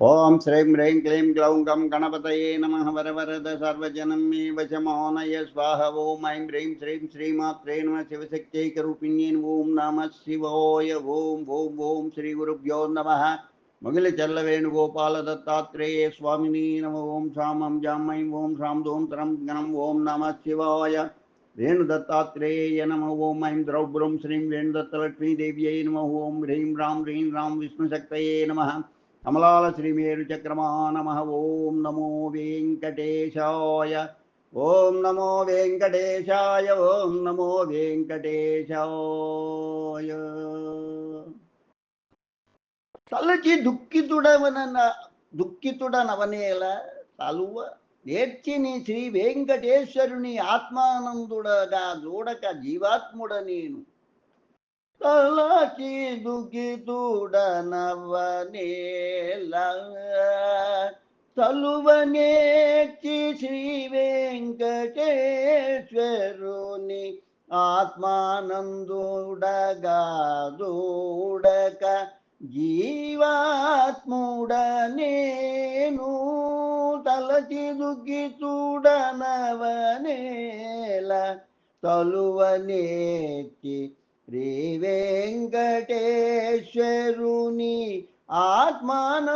ఓం శ్రీం హ్రీం క్లీం గ్లౌం గం గణపతయే నమ వరవరద సర్వజనం మే వశమోనయ స్వాహ ఓం ఐం హ్రీం శ్రీం శ్రీమాత్రే నమ శివశక్తైకరూపిణ్యేన్ ఓం నమ శివాయ ఓం ఓం ఓం శ్రీ గురుభ్యో నమ మొగిలి చల్ల వేణుగోపాల దత్తాత్రేయ స్వామిని నమ ఓం శామం జామై ఓం శాం దోం తరం గణం ఓం నమ శివాయ వేణుదత్తాత్రేయ నమ ఓం ఐం ద్రౌబ్రం శ్రీం వేణుదత్తలక్ష్మీదేవ్యై నమ ఓం హ్రీం రాం కమలాల శ్రీమేరు చక్రమా నమ ఓం నమో వెంకటేశాయ. ఓం నమో వెంకటేశాయ. ఓం నమో వెంకటేశాయ. తలచి దుఃఖితుడవన దుఃఖితుడనవనేల తలువ నేర్చిని శ్రీ వెంకటేశ్వరుని ఆత్మానందుడగా చూడక జీవాత్ముడ నేను తలకి దుగి దుఃఖితుడనవనేల తలువనేర్చి శ్రీ వెంకటేశ్వరుని ఆత్మానందుడగా దూడక జీవాత్ముడ నేను తలచి దుఃఖితుడనవనేల తలువనేర్చి శ్రీ వెంకటేశ్వరుని ఆత్మానందుడగా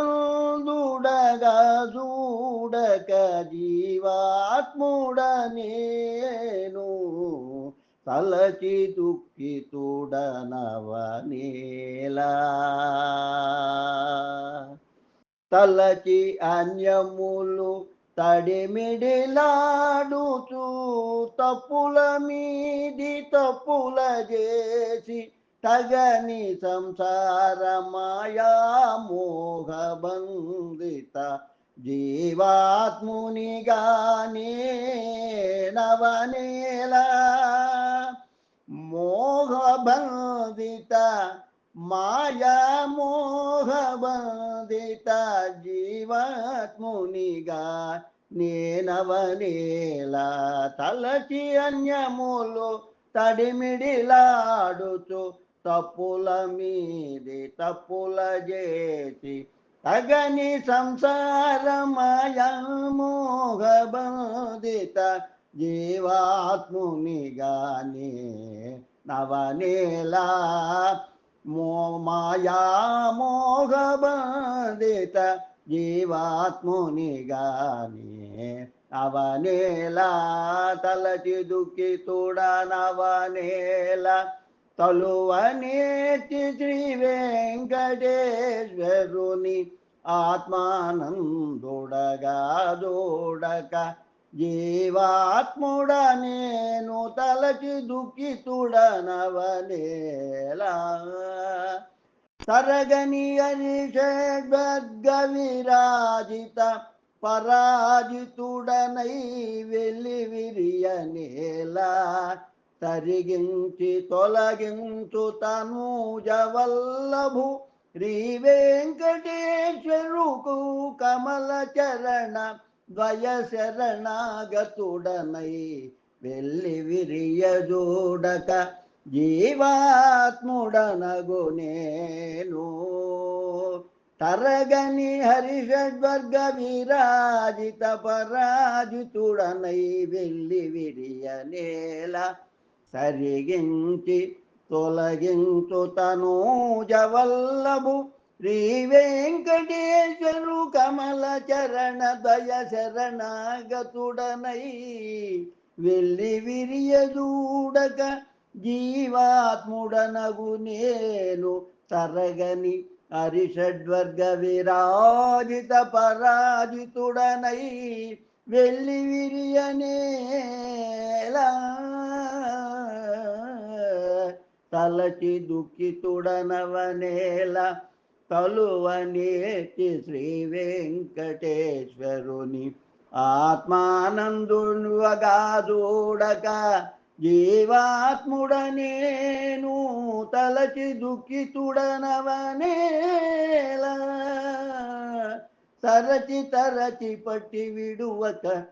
చూడక జీవాత్ముడ నేను తలచి దుఃఖితుడనవనేలా. తలచి అన్యములు తడిమిడిలాడుచు తప్పుల మీ తప్పుల చేసి తగని సంసార మాయా మోహ బంధిత జీవాత్మునిగానే నవనేలా మోహ బంధిత మాయా మోహ జీవాత్మునిగా నేనవనేలా. తలచి అన్యములు తడిమిడిలాడుచు తప్పుల మీది తప్పుల చేసి తగని సంసార మాయా మోహ బంధిత జీవాత్మునిగానే మో మాయా జీవాత్ముని బంధిత నవనేలా తలచి దుఃఖితుడనవనేలా తలువనేతి శ్రీ వెంకటేశ్వరుని ఆత్మానందుడగా దూడక జీవాత్ముడ నేను తలచి దుఃఖితుడనవనేలా తరగని అనిషద్గ విరాజిత పరాజితుడనై వెళ్ళి విరియనేలా తరిగించి తొలగించు తను జవల్లభు. శ్రీ వెంకటేశ్వరుకు కమల చరణ ద్వయ శరణాగతుడనై వెళ్ళి విరియజూడక జీవాత్ముడనగు నేను. తరగని హరిషడ్వర్గ విరాజిత పరాజితుడనై వెళ్ళి విరియనేల సరిగించి తొలగించు తనూజవల్లభు శ్రీ వెంకటేశ్వరు కమల చరణ దయ శరణాగతుడనై వెళ్ళి విరియదూడక జీవాత్ముడనగు నేను తరగని హరిషడ్వర్గ విరాజిత పరాజితుడనై వెళ్ళి విరియనేలా తలచి దుఃఖితుడనవనేల తలువనేటి శ్రీ వెంకటేశ్వరుని ఆత్మానందునువగా చూడక జీవాత్ముడనేను తలచి దుఃఖితుడనవనేల. తరచి తరచి పట్టి విడువక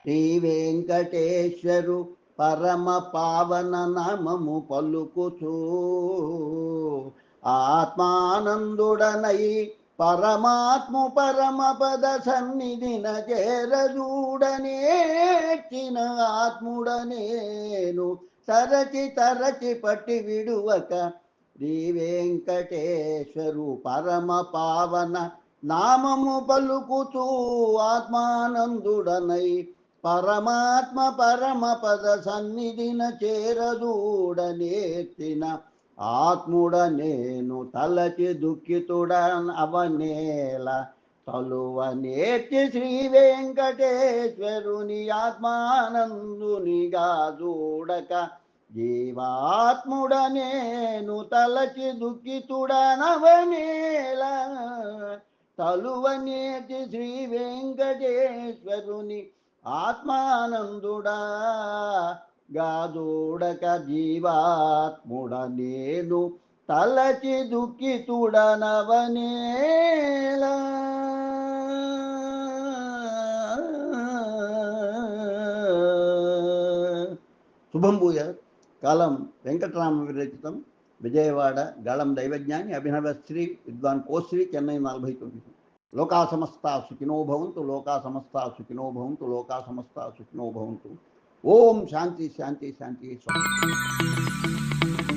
శ్రీ వెంకటేశ్వరు పరమ పావన నామము పలుకుచూ ఆత్మానందుడనై పరమాత్ము పరమపద సన్నిధిన చేరదూడనేర్చిన ఆత్ముడనేను తరచి తరచి పట్టి విడువక శ్రీ వెంకటేశ్వరు పరమ పావన నామము పలుకుతూ ఆత్మానందుడనై పరమాత్మ పరమ పద సన్నిధిన చేరదూడనేర్చిన ఆత్ముడ నేను తలచి దుఃఖితుడన్ అవనేల తలువ నేర్చి శ్రీ వెంకటేశ్వరుని ఆత్మానందునిగా చూడక జీవాత్ముడ నేను తలచి దుఃఖితుడనవనేల తలువ నేర్చి శ్రీ వెంకటేశ్వరుని ఆత్మానందుడా గాదూడక జీవాత్ముడ నేను తలచి దుఃఖితుడనవనేలా శుభం భూయ కాలం వెంకటరామ విరచితం విజయవాడ గళం దైవజ్ఞాని అభినవ శ్రీ విద్వాన్ కోశ్రీ చెన్నై నలభై తొమ్మిది లోకా సమస్త సుఖినో భవంతు లోకా సమస్త సుఖినో భవంతు లోకా సమస్త సుఖినో భవంతు ओम शांति शांति शांति। स्वामी